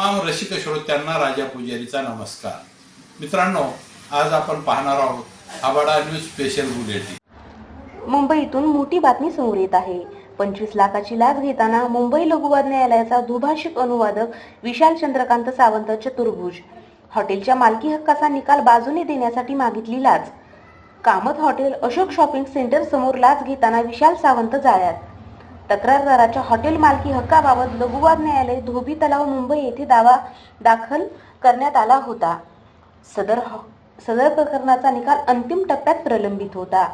रसिक श्रोत्यांना राजा पुजारीचा नमस्कार. मित्रांनो आज आपण पाहणार आहोत आबाडा न्यूज स्पेशल बुलेटिन मुंबईतून मोठी बातमी समोर येत आहे. पंचवीस लाखाची लाच घेताना मुंबई लघुवाद न्यायालयाचा दुभाषिक अनुवादक विशाल चंद्रकांत सावंत चतुर्भुज. हॉटेलच्या मालकी हक्काचा निकाल बाजूने देण्यासाठी मागितली लाच. Kamat hotel Ashok shopping centre समोर लाच घेताना विशाल सावंत जाळ्यात. तक्रारदाराच्या हॉटेल मालकी हक्काबाबत लघुवाद न्यायालय धोबी तलाव मुंबई येथे दावा दाखल करण्यात आला होता. सदर हॉ- सदर प्रकरणाचा निकाल अंतिम टप्प्यात प्रलंबित होता.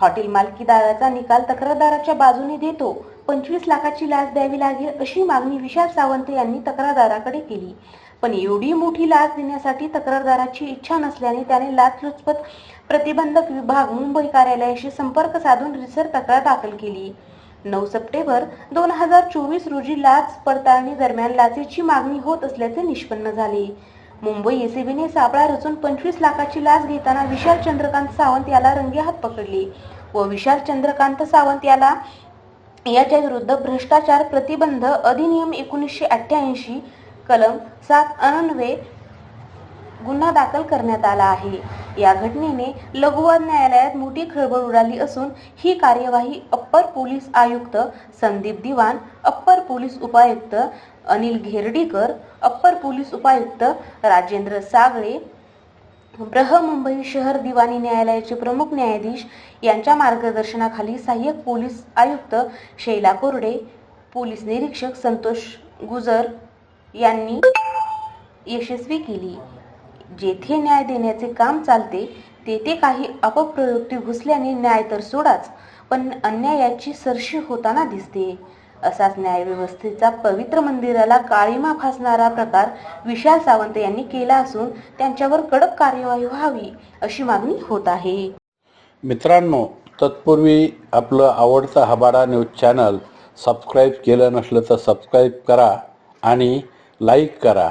हॉटेल मालकीदाराचा निकाल तक्रारदाराच्या बाजूने देतो. पंचवीस लाखाची लाच द्यावी लागेल अशी मागणी विशाल सावंत यांनी तक्रारदाराकडे केली. पण एवढी मोठी लाच देण्यासाठी तक्रारदाराची इच्छा नसल्याने त्याने लाचलुचपत प्रतिबंधक विभाग मुंबई कार्यालयाशी संपर्क साधून रिसर तक्रार दाखल केली. नऊ सप्टेंबर दोन हजार चोवीस रोजी लाच पडताळणी दरम्यान लाचेची मागणी होत असल्याचे निष्पन्न झाले. मुंबई एसीबीने सापळा रचून पंचवीस लाखाची लाच घेताना विशाल चंद्रकांत सावंत याला रंगेहात पकडले व विशाल चंद्रकांत सावंत याला याच्या विरुद्ध भ्रष्टाचार प्रतिबंध अधिनियम एकोणीसशे अठ्ठ्याऐंशी कलम सात अनन्वे गुन्हा दाखल करण्यात आला आहे. या घटनेने लघुवाद न्यायालयात मोठी खळबळ उडाली असून ही कार्यवाही अप्पर पोलीस आयुक्त संदीप दिवाण अप्पर पोलीस उपायुक्त अनिल घेर्डीकर अप्पर पोलीस उपायुक्त राजेंद्र सागळे बृहमुंबई शहर दिवाणी न्यायालयाचे प्रमुख न्यायाधीश यांच्या मार्गदर्शनाखाली सहाय्यक पोलीस आयुक्त शैला कोरडे पोलीस निरीक्षक संतोष गुजर यांनी यशस्वी केली. जेथे न्याय देण्याचे काम चालते तेथे काही अपप्रवृत्ती घुसल्याने न्याय तर सोडाच पण अन्यायाची सरशी होताना दिसते. असाच न्यायव्यवस्थेचा पवित्र मंदिराला काळीमा फासणारा प्रकार विशाल सावंत यांनी केला असून त्यांच्यावर कडक कार्यवाही व्हावी अशी मागणी होत आहे. मित्रांनो तत्पूर्वी आपलं आवडतं हबाडा न्यूज चॅनल सबस्क्राईब केलं नसलं तर सबस्क्राईब करा आणि लाईक करा.